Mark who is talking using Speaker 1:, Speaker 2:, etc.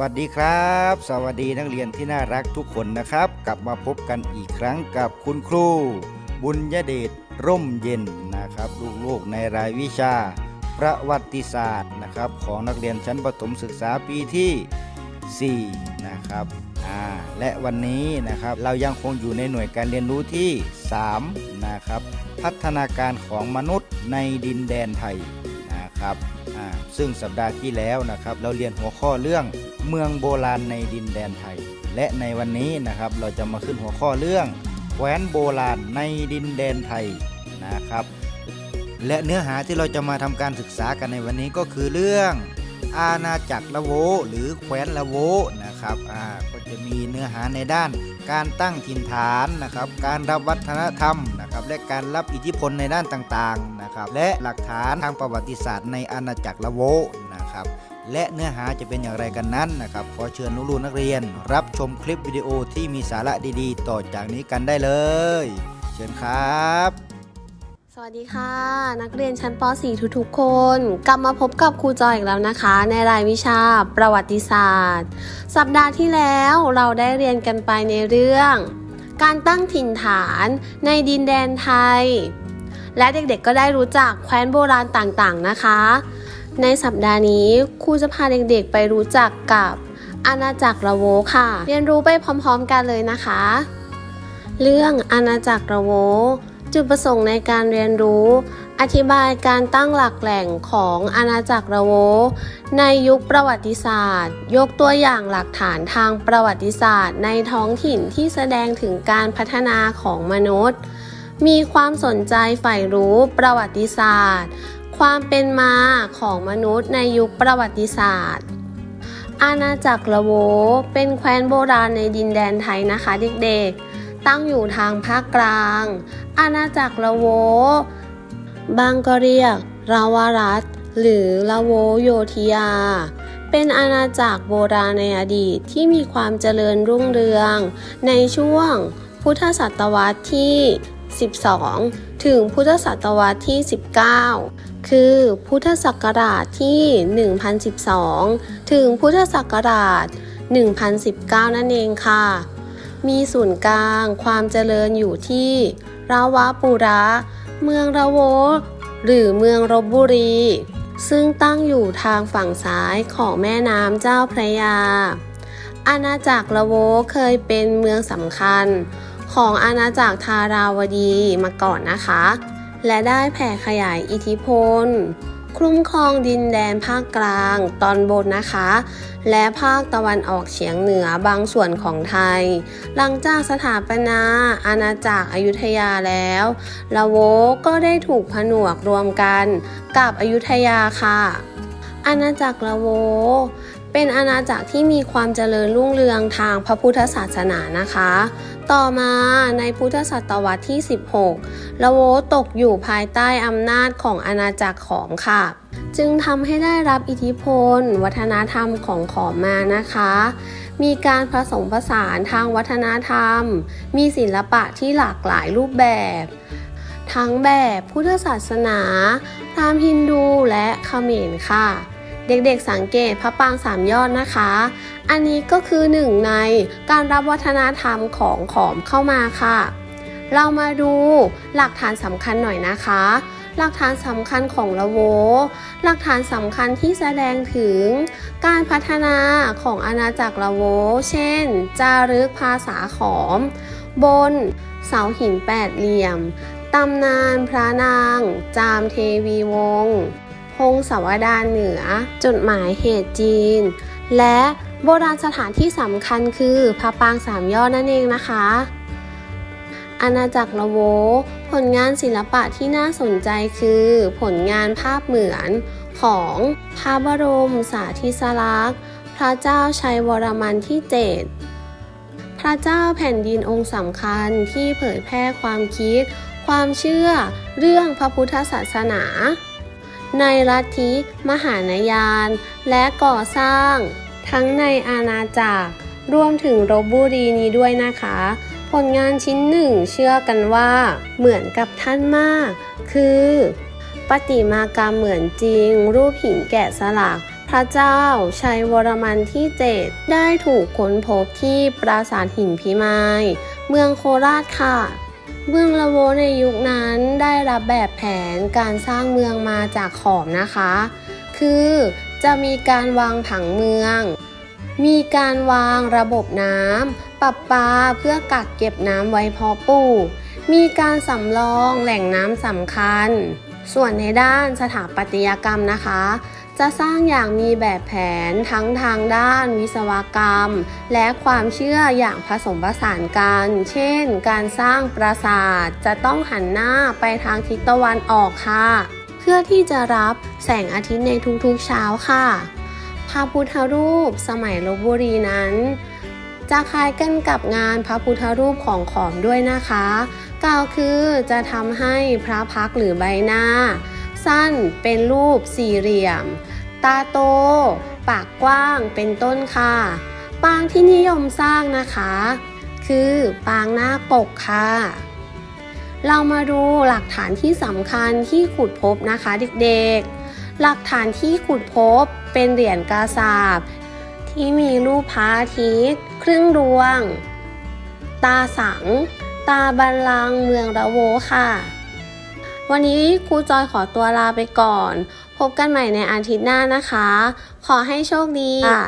Speaker 1: วัสดีครับ สวัสดีนักเรียนที่น่ารักทุกคนนะครับ กลับมาพบกันอีกครั้งกับคุณครู บุญยเดชร่มเย็นนะครับลูกๆในรายวิชา ประวัติศาสตร์นะครับ ของนักเรียนชั้นประถมศึกษาปีที่ 4 นะครับอ่าและวันนี้นะครับเรายังคงอยู่ในหน่วยการเรียนรู้ที่ 3 นะครับ พัฒนาการของมนุษย์ในดินแดนไทยนะครับ ซึ่งสัปดาห์ที่แล้วนะครับ เราเรียนหัวข้อเรื่องเมืองโบราณในดินแดนไทย และในวันนี้นะครับเราจะมาขึ้นหัวข้อเรื่องแคว้นโบราณในดินแดนไทยนะครับ และเนื้อหาที่เราจะมาทำการศึกษากันในวันนี้ก็คือเรื่อง อาณาจักรละโว หรือแคว้นละโวนะครับอ่าก็จะมีเนื้อหาในด้าน การตั้งถิ่นฐานนะครับ การรับวัฒนธรรมนะครับ และการรับอิทธิพลในด้านต่างๆนะครับ และหลักฐานทางประวัติศาสตร์ในอาณาจักรละโวนะครับ และเนื้อหาจะเป็นอย่างไรกันนั้นนะครับ ขอเชิญลูกๆนักเรียน รับชมคลิปวิดีโอที่มีสาระดีๆ ต่อจากนี้กันได้เลย เชิญครับ
Speaker 2: สวัสดีค่ะ นักเรียนชั้นป .4 ทุกๆคน กลับมาพบกับครูจอยอีกแล้วนะคะ ในรายวิชาประวัติศาสตร์ สัปดาห์ที่แล้วเราได้เรียนกันไปในเรื่อง การตั้งถิ่นฐานในดินแดนไทย และเด็กๆก็ได้รู้จักแคว้นโบราณต่างๆนะคะ ในสัปดาห์นี้ครูจะพาเด็กๆไปรู้จักกับอาณาจักรละโวค่ะ เรียนรู้ไปพร้อมๆกันเลยนะคะ เรื่องอาณาจักรละโว จุดประสงค์ในการเรียนรู้ อธิบายการตั้งหลักแหล่งของอาณาจักรละโว ในยุคประวัติศาสตร์ ยกตัวอย่างหลักฐานทางประวัติศาสตร์ ในท้องถิ่นที่แสดงถึงการพัฒนาของมนุษย์ มีความสนใจใฝ่รู้ประวัติศาสตร์ ความเป็นมาของมนุษย์ในยุคประวัติศาสตร์ อาณาจักรละโว เป็นแคว้นโบราณในดินแดนไทยนะคะเด็กๆ ตั้งอยู่ทางภาคกลาง อาณาจักรละโว บางก็เรียกราวารัตหรือละโวโยธยา เป็นอาณาจักรโบราณในอดีตที่มีความเจริญรุ่งเรือง ในช่วงพุทธศตวรรษที่ 12 ถึงพุทธศตวรรษที่ 19 คือพุทธศักราชที่ 1012 ถึงพุทธศักราช 1019 นั่นเองค่ะ มีศูนย์กลาง ความเจริญอยู่ที่ราวะปุระ เมืองระโว หรือเมืองรบบุรี ซึ่งตั้งอยู่ทางฝั่งซ้ายของแม่น้ำเจ้าพระยา อาณาจักรละโวเคยเป็นเมืองสำคัญ ของอาณาจักรทาราวดีมาก่อนนะคะ และได้แผ่ขยายอิทธิพล คุ้มครองดินแดนภาคกลาง ตอนบนนะคะ และภาคตะวันออกเฉียงเหนือบางส่วนของไทย หลังจากสถาปนาอาณาจักรอยุธยาแล้วละโวก็ได้ถูกผนวกรวมกันกับอยุธยาค่ะอาณาจักรละโว เป็นอาณาจักรที่มีความเจริญรุ่งเรืองทางพระพุทธศาสนานะคะ ต่อมาในพุทธศตวรรษที่ 16 ละโวตกอยู่ภายใต้อำนาจของอาณาจักรขอมค่ะ จึงทำให้ได้รับอิทธิพล วัฒนธรรมของขอมมานะคะ มีการผสมผสานทางวัฒนธรรม มีศิลปะที่หลากหลายรูปแบบ ทั้งแบบพุทธศาสนา พราหมณ์ฮินดูและเขมรค่ะ เด็กๆสังเกตพระปางสามยอดนะคะ อันนี้ก็คือหนึ่งในการรับวัฒนธรรมของขอมเข้ามาค่ะ เรามาดูหลักฐานสำคัญหน่อยนะคะ หลักฐานสำคัญของละโว หลักฐานสำคัญที่แสดงถึงการพัฒนาของอาณาจักรละโว เช่น จารึกภาษาขอม บนเสาหินแปดเหลี่ยมตำนานพระนาง จามเทวีวงศ์ งศาวดารเหนือ จดหมายเหตุจีน และโบราณสถานที่สำคัญคือพระปรางสามยอดนั่นเองนะคะ อาณาจักรละโว ผลงานศิลปะที่น่าสนใจคือ ผลงานภาพเหมือนของพระบรมสาธิสลักษณ์ พระเจ้าชัยวรมันที่7พระเจ้าแผ่นดินองค์สำคัญที่เผยแพร่ความคิด ความเชื่อ เรื่องพระพุทธศาสนา ในลัทธิมหานยาน และก่อสร้าง ทั้งในอาณาจักรรวมถึงรบบุรีนี้ด้วยนะคะ ผลงานชิ้นหนึ่งเชื่อกันว่า เหมือนกับท่านมาก คือปฏิมากรรมเหมือนจริง รูปหินแกะสลักพพระเจ้าชัยวรมันที่ 7 ได้ถูกค้นพบที่ปราสาทหินพิมาย เมืองโคราชค่ะ เมืองละโวในยุคนั้นได้รับแบบแผนการสร้างเมืองมาจากขอมนะคะ คือจะมีการวางผังเมือง มีการวางระบบน้ำประปาเพื่อกักเก็บน้ำไว้เพาะปลูก มีการสำรองแหล่งน้ำสำคัญ ส่วนในด้านสถาปัตยกรรมนะคะ จะสร้างอย่างมีแบบแผนทั้งทางด้านวิศวกรรม และความเชื่ออย่างผสมผสานกัน เช่น การสร้างปราสาทจะต้องหันหน้าไปทางทิศตะวันออกค่ะ เพื่อที่จะรับแสงอาทิตย์ในทุกๆเช้าค่ะ พระพุทธรูปสมัยลบบุรีนั้นจะคล้ายกันกับงานพระพุทธรูปของขอมด้วยนะคะ กล่าวคือจะทำให้พระพักหรือใบหน้า สั้นเป็นรูปสี่เหลี่ยม ตาโต ปากกว้างเป็นต้นค่ะ ปางที่นิยมสร้างนะคะ คือปางหน้าปกค่ะ เรามาดูหลักฐานที่สำคัญที่ขุดพบนะคะเด็กๆ หลักฐานที่ขุดพบเป็นเหรียญกาสาบที่มีรูปพระอาทิตย์ครึ่งดวง ตาสัง ตาบันลังเมืองระโวค่ะ วันนี้ครูจอยขอตัวลาไปก่อน พบกันใหม่ในอาทิตย์หน้านะคะ ขอให้โชคดีค่ะ